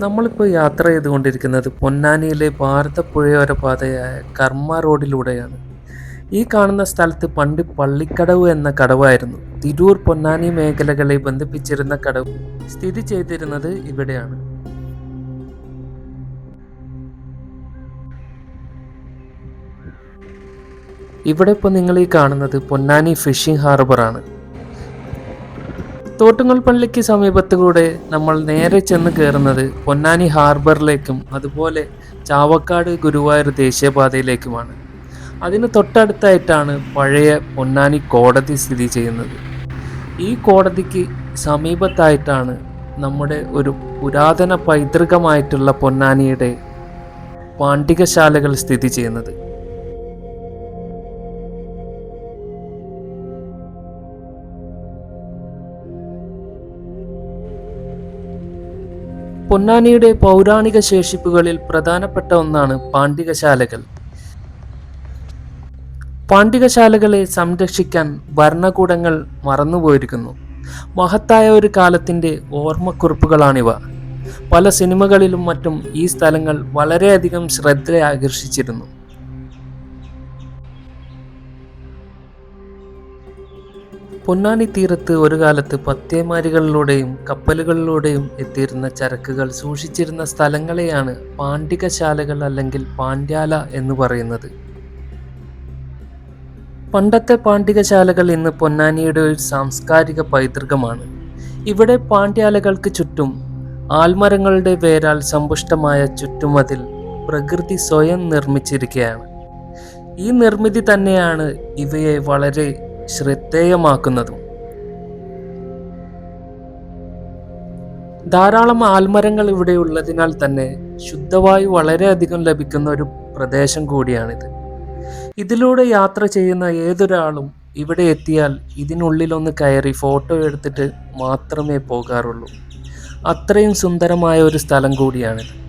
നമ്മളിപ്പോൾ യാത്ര ചെയ്തുകൊണ്ടിരിക്കുന്നത് പൊന്നാനിയിലെ ഭാരതപ്പുഴയോര പാതയായ കർമ്മ റോഡിലൂടെയാണ്. ഈ കാണുന്ന സ്ഥലത്ത് പണ്ട് പള്ളിക്കടവ് എന്ന കടവായിരുന്നു. തിരൂർ പൊന്നാനി മേഖലകളെ ബന്ധിപ്പിച്ചിരുന്ന കടവ് സ്ഥിതി ചെയ്തിരുന്നത് ഇവിടെയാണ്. ഇവിടെ ഇപ്പോൾ നിങ്ങൾ ഈ കാണുന്നത് പൊന്നാനി ഫിഷിംഗ് ഹാർബറാണ്. തോട്ടുങ്ങൽ പള്ളിക്ക് സമീപത്തുകൂടെ നമ്മൾ നേരെ ചെന്ന് കയറുന്നത് പൊന്നാനി ഹാർബറിലേക്കും അതുപോലെ ചാവക്കാട് ഗുരുവായൂർ ദേശീയപാതയിലേക്കുമാണ്. അതിന് തൊട്ടടുത്തായിട്ടാണ് പഴയ പൊന്നാനി കോടതി സ്ഥിതി ചെയ്യുന്നത്. ഈ കോടതിക്ക് സമീപത്തായിട്ടാണ് നമ്മുടെ ഒരു പുരാതന പൈതൃകമായിട്ടുള്ള പൊന്നാനിയുടെ പാണ്ഡികശാലകൾ സ്ഥിതി ചെയ്യുന്നത്. പൊന്നാനിയുടെ പൗരാണിക ശേഷിപ്പുകളിൽ പ്രധാനപ്പെട്ട ഒന്നാണ് പാണ്ഡികശാലകൾ. പാണ്ഡികശാലകളെ സംരക്ഷിക്കാൻ ഭരണകൂടങ്ങൾ മറന്നുപോയിരിക്കുന്നു. മഹത്തായ ഒരു കാലത്തിന്റെ ഓർമ്മക്കുറിപ്പുകളാണിവ. പല സിനിമകളിലും മറ്റും ഈ സ്ഥലങ്ങൾ വളരെയധികം ശ്രദ്ധ പൊന്നാനി തീരത്ത് ഒരു കാലത്ത് പത്തേമാരികളിലൂടെയും കപ്പലുകളിലൂടെയും എത്തിയിരുന്ന ചരക്കുകൾ സൂക്ഷിച്ചിരുന്ന സ്ഥലങ്ങളെയാണ് പാണ്ഡികശാലകൾ അല്ലെങ്കിൽ പാണ്ഡ്യാല എന്ന് പറയുന്നത്. പണ്ടത്തെ പാണ്ഡികശാലകൾ ഇന്ന് പൊന്നാനിയുടെ ഒരു സാംസ്കാരിക പൈതൃകമാണ്. ഇവിടെ പാണ്ഡ്യാലകൾക്ക് ചുറ്റും ആൽമരങ്ങളുടെ വേരാൽ സമ്പുഷ്ടമായ ചുറ്റുമതിൽ പ്രകൃതി സ്വയം നിർമ്മിച്ചിരിക്കുകയാണ്. ഈ നിർമ്മിതി തന്നെയാണ് ഇവയെ വളരെ ശ്രദ്ധേയമാക്കുന്നതും. ധാരാളം ആൽമരങ്ങൾ ഇവിടെ ഉള്ളതിനാൽ തന്നെ ശുദ്ധവായു വളരെയധികം ലഭിക്കുന്ന ഒരു പ്രദേശം കൂടിയാണിത്. ഇതിലൂടെ യാത്ര ചെയ്യുന്ന ഏതൊരാളും ഇവിടെ എത്തിയാൽ ഇതിനുള്ളിലൊന്ന് കയറി ഫോട്ടോ എടുത്തിട്ട് മാത്രമേ പോകാറുള്ളൂ. അത്രയും സുന്ദരമായ ഒരു സ്ഥലം കൂടിയാണിത്.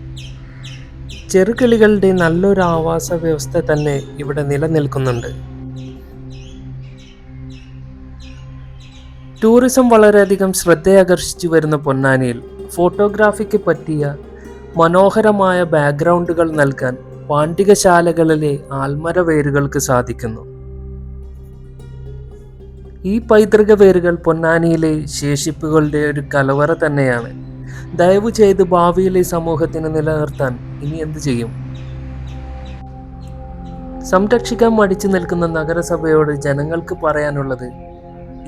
ചെറുകിളികളുടെ നല്ലൊരു ആവാസ വ്യവസ്ഥ തന്നെ ഇവിടെ നിലനിൽക്കുന്നുണ്ട്. ടൂറിസം വളരെയധികം ശ്രദ്ധയാകർഷിച്ചു വരുന്ന പൊന്നാനിയിൽ ഫോട്ടോഗ്രാഫിക്ക് പറ്റിയ മനോഹരമായ ബാക്ക്ഗ്രൗണ്ടുകൾ നൽകാൻ പാണ്ഡികശാലകളിലെ ആൽമര വേരുകൾക്ക് സാധിക്കുന്നു. ഈ പൈതൃക വേരുകൾ പൊന്നാനിയിലെ ശേഷിപ്പുകളുടെ ഒരു കലവറ തന്നെയാണ്. ദയവ് ചെയ്ത് ഭാവിയിലെ സമൂഹത്തിന് നിലനിർത്താൻ ഇനി എന്ത് ചെയ്യും? സംരക്ഷിക്കാൻ മടിച്ചു നിൽക്കുന്ന നഗരസഭയോട് ജനങ്ങൾക്ക് പറയാനുള്ളത്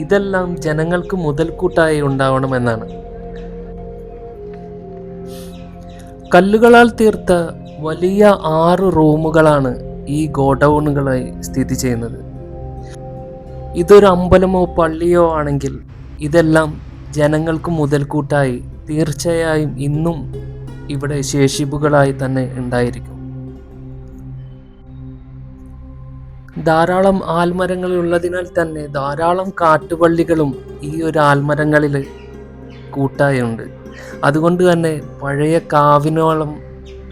ഇതെല്ലാം ജനങ്ങൾക്ക് മുതൽക്കൂട്ടായി ഉണ്ടാവണമെന്നാണ്. കല്ലുകളാൽ തീർത്ത വലിയ ആറ് റൂമുകളാണ് ഈ ഗോഡൗണുകളായി സ്ഥിതി ചെയ്യുന്നത്. ഇതൊരു അമ്പലമോ പള്ളിയോ ആണെങ്കിൽ ഇതെല്ലാം ജനങ്ങൾക്ക് മുതൽക്കൂട്ടായി തീർച്ചയായും ഇന്നും ഇവിടെ ശേഷിപ്പുകളായി തന്നെ ഉണ്ടായിരിക്കും. ധാരാളം ആൽമരങ്ങൾ ഉള്ളതിനാൽ തന്നെ ധാരാളം കാട്ടുപള്ളികളും ഈ ഒരു ആൽമരങ്ങളിൽ കൂട്ടായുണ്ട്. അതുകൊണ്ട് തന്നെ പഴയ കാവിനോളം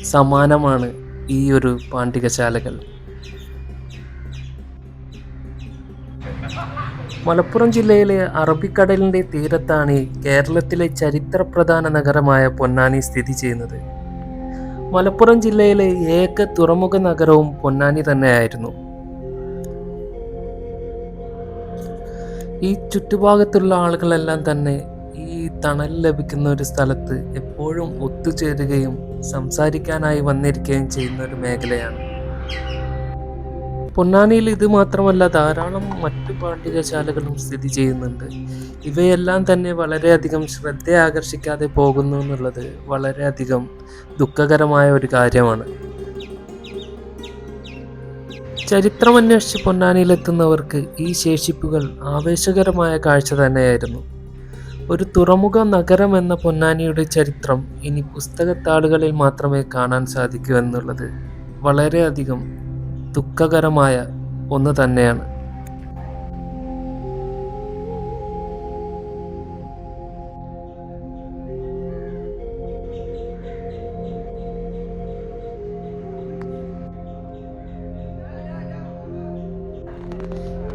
സമാനമാണ് ഈ ഒരു പാണ്ഡികശാലകൾ. മലപ്പുറം ജില്ലയിലെ അറബിക്കടലിന്റെ തീരത്താണ് കേരളത്തിലെ ചരിത്രപ്രധാന നഗരമായ പൊന്നാനി സ്ഥിതി ചെയ്യുന്നത്. മലപ്പുറം ജില്ലയിലെ ഏക തുറമുഖ നഗരവും പൊന്നാനി തന്നെയായിരുന്നു. ഈ ചുറ്റുഭാഗത്തുള്ള ആളുകളെല്ലാം തന്നെ ഈ തണൽ ലഭിക്കുന്ന ഒരു സ്ഥലത്ത് എപ്പോഴും ഒത്തുചേരുകയും സംസാരിക്കാനായി വന്നിരിക്കുകയും ചെയ്യുന്ന ഒരു മേഖലയാണ്. പൊന്നാനിയിൽ ഇത് മാത്രമല്ല ധാരാളം മറ്റു പാണ്ഡികശാലകളും സ്ഥിതി ചെയ്യുന്നുണ്ട്. ഇവയെല്ലാം തന്നെ വളരെയധികം ശ്രദ്ധ ആകർഷിക്കാതെ പോകുന്നു എന്നുള്ളത് വളരെയധികം ദുഃഖകരമായ ഒരു കാര്യമാണ്. ചരിത്രമന്വേഷിച്ച് പൊന്നാനിയിലെത്തുന്നവർക്ക് ഈ ശേഷിപ്പുകൾ ആവേശകരമായ കാഴ്ച തന്നെയായിരുന്നു. ഒരു തുറമുഖ നഗരം എന്ന പൊന്നാനിയുടെ ചരിത്രം ഇനി പുസ്തകത്താളുകളിൽ മാത്രമേ കാണാൻ സാധിക്കൂ എന്നുള്ളത് വളരെയധികം ദുഃഖകരമായ ഒന്ന് തന്നെയാണ്.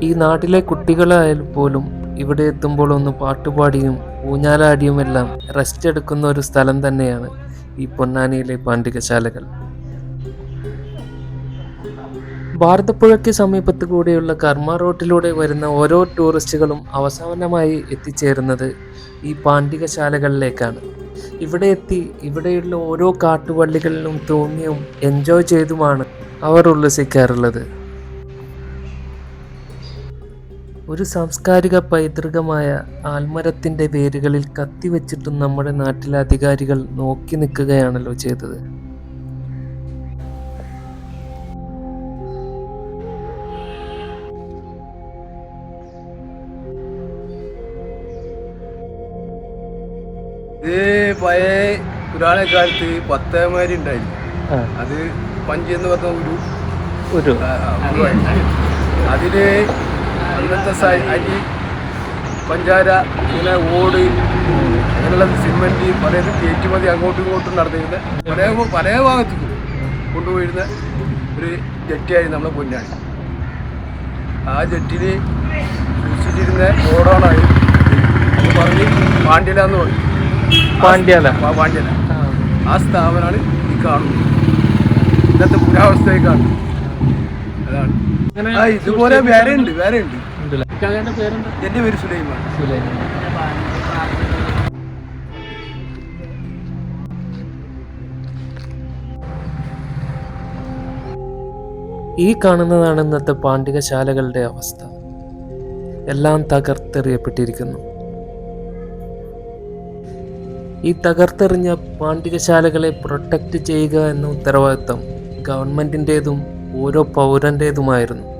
ഈ നാട്ടിലെ കുട്ടികളായാലും പോലും ഇവിടെ എത്തുമ്പോൾ ഒന്ന് പാട്ടുപാടിയും ഊഞ്ഞാലാടിയുമെല്ലാം റെസ്റ്റ് എടുക്കുന്ന ഒരു സ്ഥലം തന്നെയാണ് ഈ പൊന്നാനിയിലെ പാണ്ഡികശാലകൾ. ഭാരതപ്പുഴയ്ക്ക് സമീപത്ത് കൂടെയുള്ള കർമ്മ റോട്ടിലൂടെ വരുന്ന ഓരോ ടൂറിസ്റ്റുകളും അവസാനമായി എത്തിച്ചേരുന്നത് ഈ പാണ്ഡികശാലകളിലേക്കാണ്. ഇവിടെ എത്തി ഇവിടെയുള്ള ഓരോ കാട്ടുവള്ളികളിലും തൂങ്ങിയും എൻജോയ് ചെയ്തുമാണ് അവർ ഉല്ലസിക്കാറുള്ളത്. ഒരു സാംസ്കാരിക പൈതൃകമായ ആൽമരത്തിന്റെ വേരുകളിൽ കത്തിവെച്ചിട്ടും നമ്മുടെ നാട്ടിലെ അധികാരികൾ നോക്കി നിൽക്കുകയാണല്ലോ ചെയ്തത്. ഇത് പഴയ പുരാണ കാലത്ത് പത്തേമാരി ഉണ്ടായിരുന്നു. അത് പഞ്ച് എന്ന് പറഞ്ഞ ഒരു അതിൽ അന്നത്തെ സൈ അരി പഞ്ചാര ഇങ്ങനെ ഓട് അങ്ങനെയുള്ള സിമെന്റ് പല കയറ്റുമതി അങ്ങോട്ടും ഇങ്ങോട്ടും നടന്നിരുന്ന. പല പല ഭാഗത്തും കൊണ്ടുപോയിരുന്ന ഒരു ജെറ്റിയായി നമ്മളെ പൊന്നാണ് ആ ജെട്ടിൽ സൂക്ഷിച്ചിരുന്ന ഓടോണായി. പറഞ്ഞ് പാണ്ഡ്യല എന്ന് പറയും. പാണ്ഡ്യല. പാണ്ഡ്യല. ആ. സ്ഥാപനമാണ് ഈ കാണുന്നത്. ഇന്നത്തെ പുരാവസ്ഥയെ കാണുന്നത്. അതാണ്. ഇതുപോലെ വേറെ ഉണ്ട് വേറെ ഉണ്ട് എന്റെ പേര് സുലൈമാൻ. ഈ കാണുന്നതാണ് ഇന്നത്തെ പാണ്ഡികശാലകളുടെ അവസ്ഥ. എല്ലാം തകർത്തെറിയപ്പെട്ടിരിക്കുന്നു. ഈ തകർത്തെറിഞ്ഞ പാണ്ഡികശാലകളെ പ്രൊട്ടക്റ്റ് ചെയ്യുക എന്ന ഉത്തരവാദിത്തം ഗവൺമെന്റിന്റേതും ഓരോ പൗരന്റേതുമായിരുന്നു.